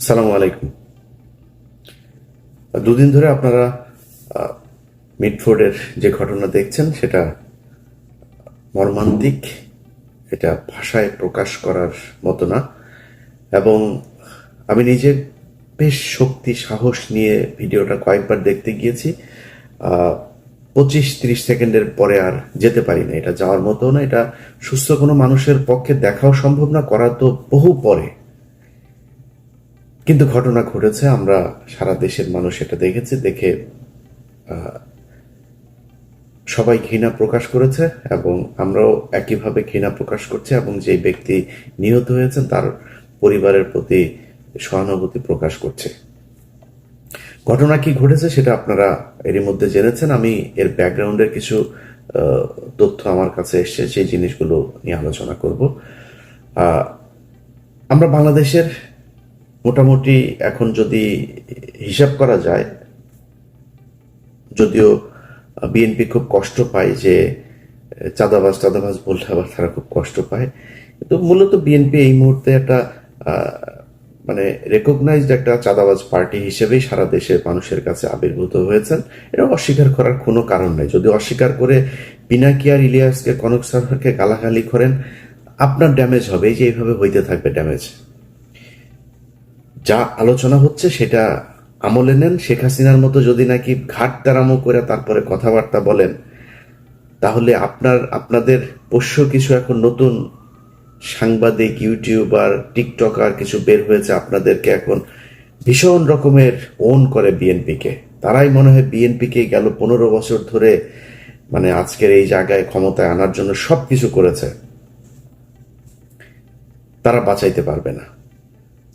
সালামু আলাইকুম। দুদিন ধরে আপনারা মিডফোর্ডের যে ঘটনা দেখছেন, সেটা মর্মান্তিক, এটা ভাষায় প্রকাশ করার মতো না। এবং আমি নিজে বেশ শক্তি, সাহস নিয়ে ভিডিওটা কয়েকবার দেখতে গিয়েছি। পঁচিশ তিরিশ সেকেন্ডের পরে আর যেতে পারি না। এটা যাওয়ার মতো না। এটা সুস্থ কোনো মানুষের পক্ষে দেখাও সম্ভব না। করা তো বহু পরে। কিন্তু ঘটনা ঘটেছে, আমরা সারা দেশের মানুষ এটা দেখেছি, দেখে সবাই ঘৃণা প্রকাশ করেছে এবং আমরাও একইভাবে ঘৃণা প্রকাশ করছি এবং যে ব্যক্তি নিহত হয়েছেন তার পরিবারের প্রতি সহানুভূতি প্রকাশ করছে। ঘটনা কি ঘটেছে সেটা আপনারা এরই মধ্যে জেনেছেন, আমি এর ব্যাকগ্রাউন্ডের কিছু তথ্য আমার কাছে এসছে, সেই জিনিসগুলো নিয়ে আলোচনা করব। আমরা বাংলাদেশের মোটামুটি এখন যদি হিসাব করা যায়, যদিও বিএনপি খুব কষ্ট পায় যে, চাঁদাবাজ চাঁদাবাজ বললে আবার তারা খুব কষ্ট পায়। কিন্তু মূলত বিএনপি এই মুহূর্তে একটা মানে রেকগনাইজড একটা চাঁদাবাজ পার্টি হিসেবেই সারা দেশের মানুষের কাছে আবির্ভূত হয়েছেন। এটা অস্বীকার করার কোনো কারণ নেই। যদি অস্বীকার করে পিনাকি আর ইলিয়াসকে, কনক সারকে গালাগালি করেন, আপনার ড্যামেজ হবে। এই যে এইভাবে হইতে থাকবে ড্যামেজ যা আলোচনা হচ্ছে সেটা আমলে নেন। শেখ হাসিনার মতো যদি নাকি ঘাট তারামো করে তারপরে কথাবার্তা বলেন, তাহলে আপনার, আপনাদের পোষ্য কিছু এখন নতুন সাংবাদিক, ইউটিউবার, টিকটকার কিছু বের হয়েছে আপনাদেরকে এখন ভীষণ রকমের ওন করে বিএনপিকে। তারাই মনে হয় বিএনপিকে গেল পনেরো বছর ধরে মানে আজকের এই জায়গায় ক্ষমতায় আনার জন্য সব কিছু করেছে। তারা বাঁচাইতে পারবে না।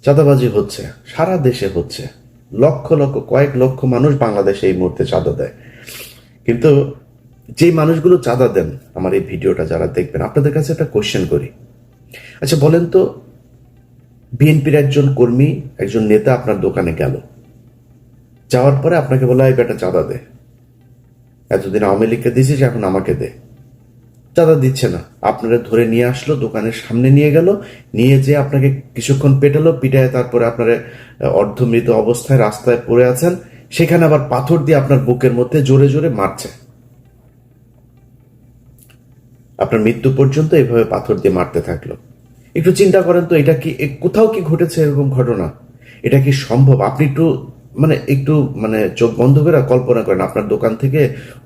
চাঁদাবাজি হচ্ছে, সারা দেশে হচ্ছে। লক্ষ লক্ষ, কয়েক লক্ষ মানুষ বাংলাদেশে এই মুহূর্তে চাঁদা দেয়। কিন্তু যে মানুষগুলো চাঁদা দেন, আমার এই ভিডিওটা যারা দেখবেন, আপনাদের কাছে একটা কোশ্চেন করি। আচ্ছা বলেন তো, বিএনপির একজন কর্মী, একজন নেতা আপনার দোকানে গেল। যাওয়ার পরে আপনাকে বলা এই বেটা চাঁদা দে। এতদিন আওয়ামী লীগকে দিয়েছিস, এখন আমাকে দে। চাঁদা দিচ্ছে না। আপনারা ধরে নিয়ে আসলো, দোকানের সামনে নিয়ে গেল, নিয়ে যে আপনাকে কিছুক্ষণ পেটালো, পিটায় তারপরে আপনারা অর্ধমৃত অবস্থায় রাস্তায় পড়ে আছেন। সেখানে আবার পাথর দিয়ে আপনার বুকের মধ্যে জোরে জোরে মারছে। আপনার মৃত্যু পর্যন্ত এভাবে পাথর দিয়ে মারতে থাকল। একটু চিন্তা করেন তো, এটা কি কোথাও কি ঘটেছে এরকম ঘটনা? এটা কি সম্ভব? আপনি একটু মানে একটু মানে চোখ বন্ধ করে কল্পনা করেন, আপনার দোকান থেকে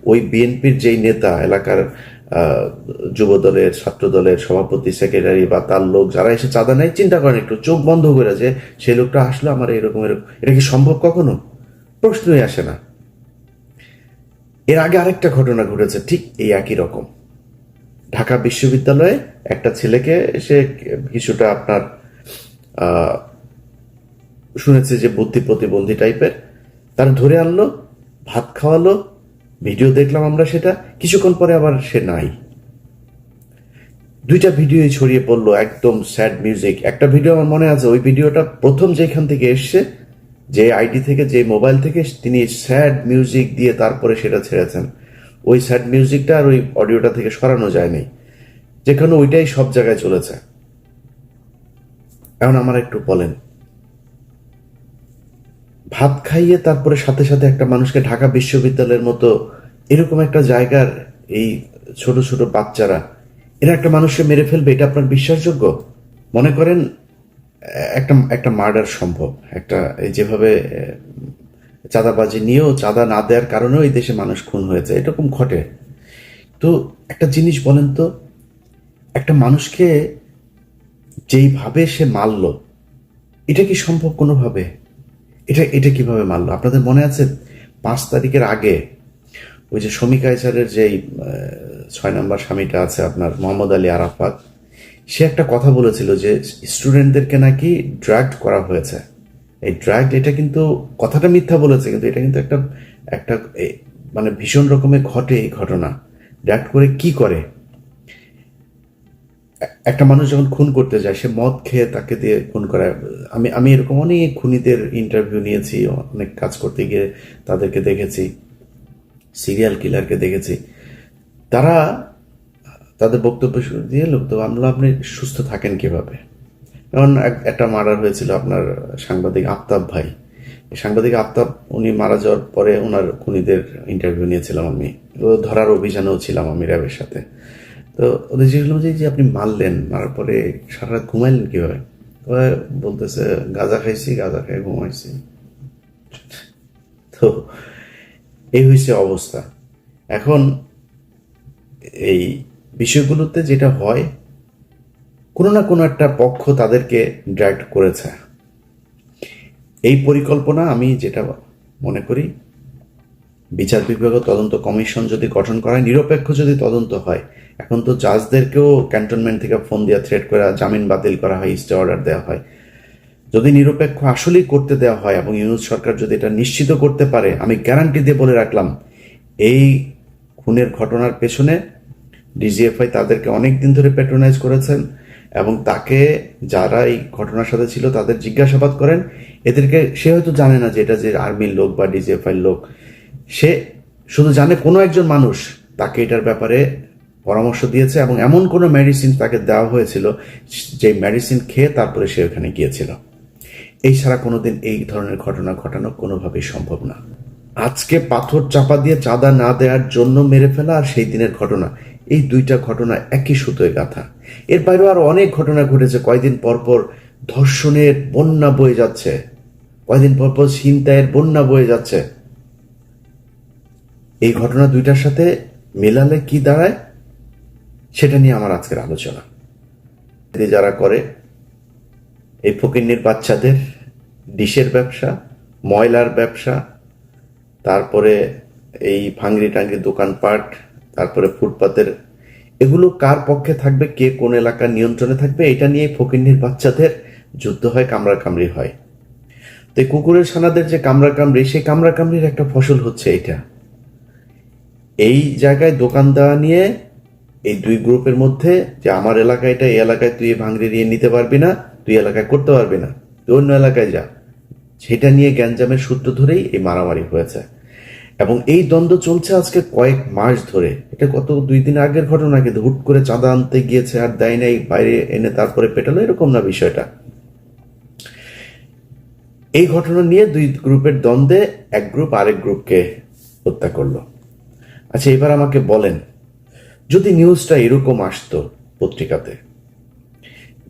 ওই বিএনপির যেই নেতা, এলাকার যুব দলের ছাত্র দলের সভাপতি সেক্রেটারি বা তার লোক যারা এসে চাঁদা নেয়, চিন্তা করেন একটু, চোখ বন্ধ করে যে সেই লোকটা আসলো আমার এরকম এরকম। এটা কি সম্ভব কখনো? প্রশ্নই আসে না। এর আগে আরেকটা ঘটনা ঘটেছে, ঠিক এই একই রকম। ঢাকা বিশ্ববিদ্যালয়ে একটা ছেলেকে সে কিছুটা আপনার শুনেছে যে বুদ্ধি প্রতিবন্ধী টাইপের তার ধরে আনলো, ভাত খাওয়ালো ভিডিও দেখলাম আমরা সেটা, কিছুক্ষণ পরে আবার সে নাই। দুইটা ভিডিওই ছড়িয়ে পড়ল, একদম স্যাড মিউজিক। একটা ভিডিও আমার মনে আছে, ওই ভিডিওটা প্রথম যেখান থেকে এসছে, যে আইডি থেকে, যে মোবাইল থেকে তিনি স্যাড মিউজিক দিয়ে তারপরে সেটা ছেড়েছেন। ওই স্যাড মিউজিকটা আর ওই অডিওটা থেকে সরানো যায়নি। যেখানে ওইটাই সব জায়গায় চলেছে। এখন আমার একটু বলেন ভাত খাইয়ে তারপরে সাথে সাথে একটা মানুষকে ঢাকা বিশ্ববিদ্যালয়ের মতো এরকম একটা জায়গার এই ছোট ছোট বাচ্চারা, এরা একটা মানুষকে মেরে ফেলবে, এটা আপনার বিশ্বাসযোগ্য? মনে করেন, একটা একটা মার্ডার সম্ভব। একটা, এই যেভাবে চাঁদাবাজি নিয়েও চাঁদা না দেওয়ার কারণেও এই দেশে মানুষ খুন হয়েছে, এরকম ঘটে। তো একটা জিনিস বলেন তো, একটা মানুষকে যেইভাবে সে মারলো, এটা কি সম্ভব কোনোভাবে? এটা এটা কীভাবে মানলো? আপনাদের মনে আছে পাঁচ তারিখের আগে ওই যে শমী কায়সারের যেই ছয় নম্বর স্বামীটা আছে আপনার, মোহাম্মদ আলী আরাফাত, সে একটা কথা বলেছিল যে স্টুডেন্টদেরকে নাকি ড্রাগ করা হয়েছে। এই ড্রাগ এটা কিন্তু কথাটা মিথ্যা বলেছে, কিন্তু এটা কিন্তু একটা একটা মানে ভীষণ রকমের ঘটে এই ঘটনা। ড্রাগ করে কি করে? একটা মানুষ যখন খুন করতে যায়, সে মদ খেয়ে তাকে দিয়ে খুন করায়। আমি আমি এরকম অনেক খুনিদের ইন্টারভিউ নিয়েছি, অনেক কাজ করতে গিয়ে তাদেরকে দেখেছি সিরিয়াল কিলারকে দেখেছি। তারা, তাদের বক্তব্য দিয়ে লোক তো আমরা আপনি সুস্থ থাকেন কীভাবে? যেমন একটা মার্ডার হয়েছিল আপনার সাংবাদিক আফতাব ভাই। সাংবাদিক আফতাব, উনি মারা যাওয়ার পরে ওনার খুনিদের ইন্টারভিউ নিয়েছিলাম আমি। ধরার অভিযানেও ছিলাম আমি র্যাবের সাথে। তো ওদের জিজ্ঞেস করলাম যে আপনি মারলেন। মারার পরে সারা ঘুমাইলেন কীভাবে? বলতেছে, গাঁজা খাইছি, গাঁজা খেয়ে ঘুমাইছি। তো এই হয়েছে অবস্থা। এখন এই বিষয়গুলোতে যেটা হয়, কোনো না কোনো একটা পক্ষ তাদেরকে ড্রাইভ করেছে। এই পরিকল্পনা আমি যেটা মনে করি, বিচার বিভাগ তদন্ত কমিশন যদি গঠন করা হয় নিরপেক্ষ যদি তদন্ত হয় এখন তো জাজদেরকেও ক্যান্টনমেন্ট থেকে ফোন দিয়ে থ্রেট করা জামিন বাতিল করা হয় স্টে অর্ডার দেওয়া হয়। যদি নিরপেক্ষ আসলেই করতে দেওয়া হয় এবং ইউনুস সরকার যদি এটা নিশ্চিত করতে পারে, আমি গ্যারান্টি দিয়ে বলে রাখলাম, এই খুনের ঘটনার পেছনে ডিজিএফআই তাদেরকে অনেক দিন ধরে প্যাট্রোনাইজ করেছেন এবং তাকে যারা এই ঘটনার সাথে ছিল তাদের জিজ্ঞাসাবাদ করেন। এদেরকে, সে হয়তো জানে না যে এটা যে আর্মির লোক বা ডিজিএফআই লোক। সে শুধু জানে কোনো একজন মানুষ, তাকে এটার ব্যাপারে পরামর্শ দিয়েছে এবং এমন কোনো মেডিসিন তাকে দেওয়া হয়েছিল যে মেডিসিন খেয়ে তারপরে সে ওখানে গিয়েছিল। এই ছাড়া কোনোদিন এই ধরনের ঘটনা ঘটানো কোনোভাবেই সম্ভব না। আজকে পাথর চাপা দিয়ে চাঁদা না দেওয়ার জন্য মেরে ফেলা আর সেই দিনের ঘটনা, এই দুইটা ঘটনা একই সুতোয় গাথা। এর বাইরেও আরও অনেক ঘটনা ঘটেছে। কয়দিন পর পর ধর্ষণের বন্যা বয়ে যাচ্ছে। কয়দিন পর পর ছিনতাইয়ের বন্যা বয়ে যাচ্ছে। এই ঘটনা দুইটার সাথে মেলালে কি দাঁড়ায়? সেটা নিয়ে আমার আজকের আলোচনা। যারা করে, এই ফকিন্নির বাচ্চাদের ডিশের ব্যবসা, ময়লার ব্যবসা, তারপরে এই ভাঙ্গরি টাঙ্গি দোকানপাট, তারপরে ফুটপাতের, এগুলো কার পক্ষে থাকবে, কে কোন এলাকার নিয়ন্ত্রণে থাকবে, এটা নিয়ে ফকিন্নির বাচ্চাদের যুদ্ধ হয় কামড়া কামড়ি হয়। তো এই কুকুরের সানাদের যে কামড়া কামড়ি, সেই কামড়া কামড়ির একটা ফসল হচ্ছে এটা এই জায়গায় দোকান দেওয়া নিয়ে এই দুই গ্রুপের মধ্যে যে আমার এলাকায় এটা, এই এলাকায় তুই ভাঙড়ি নিয়ে নিতে পারবি না, তুই এলাকায় করতে পারবি না। তুই অন্য এলাকায় যা। সেটা নিয়ে গ্যাঞ্জামের সূত্র ধরেই এই মারামারি হয়েছে। এবং এই দ্বন্দ্ব চলছে আজকে কয়েক মাস ধরে। এটা কত দুই দিন আগের ঘটনা, কিন্তু হুট করে চাঁদা আনতে গিয়েছে, আর দেয় নাই, বাইরে এনে তারপরে পেটালো, এরকম না বিষয়টা। এই ঘটনা নিয়ে দুই গ্রুপের দ্বন্দ্বে এক গ্রুপ আরেক গ্রুপকে হত্যা করল। আচ্ছা এবার আমাকে বলেন যদি নিউজটা এরকম আসতো পত্রিকাতে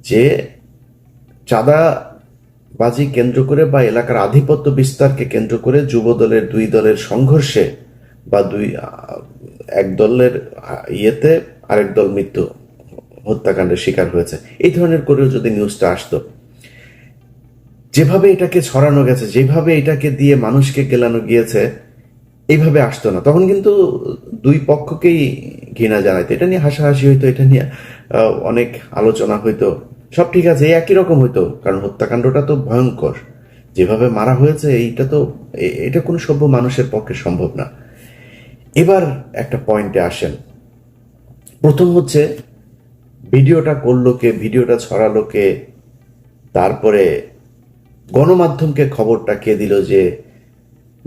যে চাঁদাবাজি কেন্দ্র করে বা এলাকার আধিপত্য বিস্তারকে কেন্দ্র করে যুব দলের দুই দলের সংঘর্ষে বা দুই এক দলের ইয়েতে আরেক দল মৃত্যু হত্যাকাণ্ডের শিকার হয়েছে। এই ধরনের করেও যদি নিউজটা আসতো। যেভাবে এটাকে ছড়ানো গেছে, যেভাবে এটাকে দিয়ে মানুষকে গেলানো গিয়েছে এইভাবে আসতো না। তখন কিন্তু দুই পক্ষকেই ঘৃণা জানাইতো। এটা নিয়ে হাসাহাসি হইতো, এটা নিয়ে অনেক আলোচনা হইতো। সব ঠিক আছে একই রকম হইতো, কারণ হত্যাকাণ্ডটা তো ভয়ঙ্কর। যেভাবে মারা হয়েছে, এইটা তো এটা কোনো সভ্য মানুষের পক্ষে সম্ভব না। এবার একটা পয়েন্টে আসেন। প্রথম হচ্ছে, ভিডিওটা করল কে, ভিডিওটা ছড়ালো কে, তারপরে গণমাধ্যমকে খবরটা কে দিল যে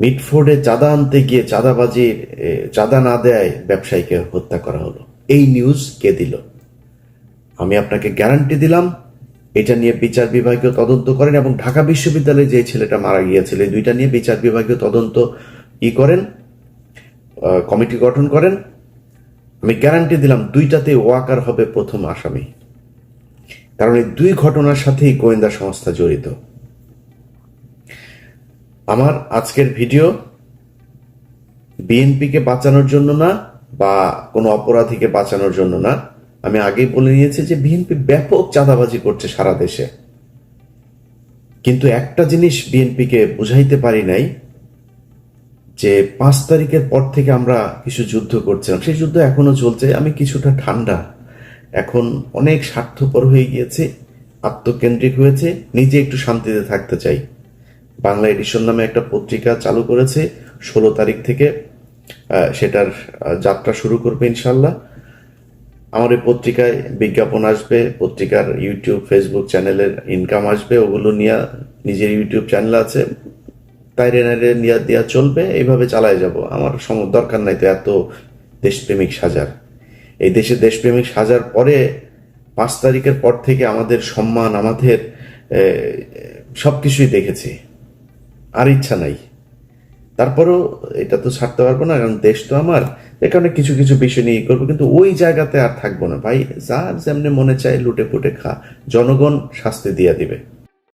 মিটফোর্ডে চাঁদা আনতে গিয়ে চাঁদাবাজির চাঁদা না দেয় ব্যবসায়ীকে হত্যা করা হলো। এই নিউজ কে দিল? আমি আপনাকে গ্যারান্টি দিলাম, এটা নিয়ে বিচার বিভাগীয় তদন্ত করেন এবং ঢাকা বিশ্ববিদ্যালয়ে যে ছেলেটা মারা গিয়েছিল, এই দুইটা নিয়ে বিচার বিভাগীয় তদন্ত ই করেন কমিটি গঠন করেন। আমি গ্যারান্টি দিলাম, দুইটাতে ওয়াকার হবে প্রথম আসামি। কারণ এই দুই ঘটনার সাথেই গোয়েন্দা সংস্থা জড়িত। আমার আজকের ভিডিও বিএনপিকে বাঁচানোর জন্য না, বা কোনো অপরাধীকে বাঁচানোর জন্য না। আমি আগেই বলে নিয়েছি যে বিএনপি ব্যাপক চাঁদাবাজি করছে সারা দেশে। কিন্তু একটা জিনিস বিএনপিকে বুঝাইতে পারি নাই, যে পাঁচ তারিখের পর থেকে আমরা কিছু যুদ্ধ করছিলাম। সেই যুদ্ধ এখনও চলছে, আমি কিছুটা ঠান্ডা। এখন অনেক স্বার্থপর হয়ে গিয়েছে, আত্মকেন্দ্রিক হয়েছে, নিজে একটু শান্তিতে থাকতে চাই। বাংলা এডিশন নামে একটা পত্রিকা চালু করেছে। ষোলো তারিখ থেকে সেটার যাত্রা শুরু করবে ইনশাল্লাহ আমার এই পত্রিকায় বিজ্ঞাপন আসবে, পত্রিকার ইউটিউব, ফেসবুক চ্যানেলের ইনকাম আসবে, ওগুলো নিয়ে নিজের ইউটিউব চ্যানেল আছে। তাইরে নাইরে নিয়ে দেওয়া চলবে, এইভাবে চালায় যাব। আমার সম, দরকার নাই তো এত দেশপ্রেমিক সাজার। এই দেশে দেশপ্রেমিক সাজার পরে পাঁচ তারিখের পর থেকে আমাদের সম্মান, আমাদের সব কিছুই দেখেছি। আর ইচ্ছা নাই। তারপরেও এটা তো ছাড়তে পারব না, কারণ দেশ তো আমার। এ কারণে কিছু কিছু বিষয় নিয়ে করব, কিন্তু ওই জায়গাতে আর থাকব না। ভাই, যার যেমনি মনে চায় লুটে পুটে খা, জনগণ শাস্তি দিয়ে দিবে।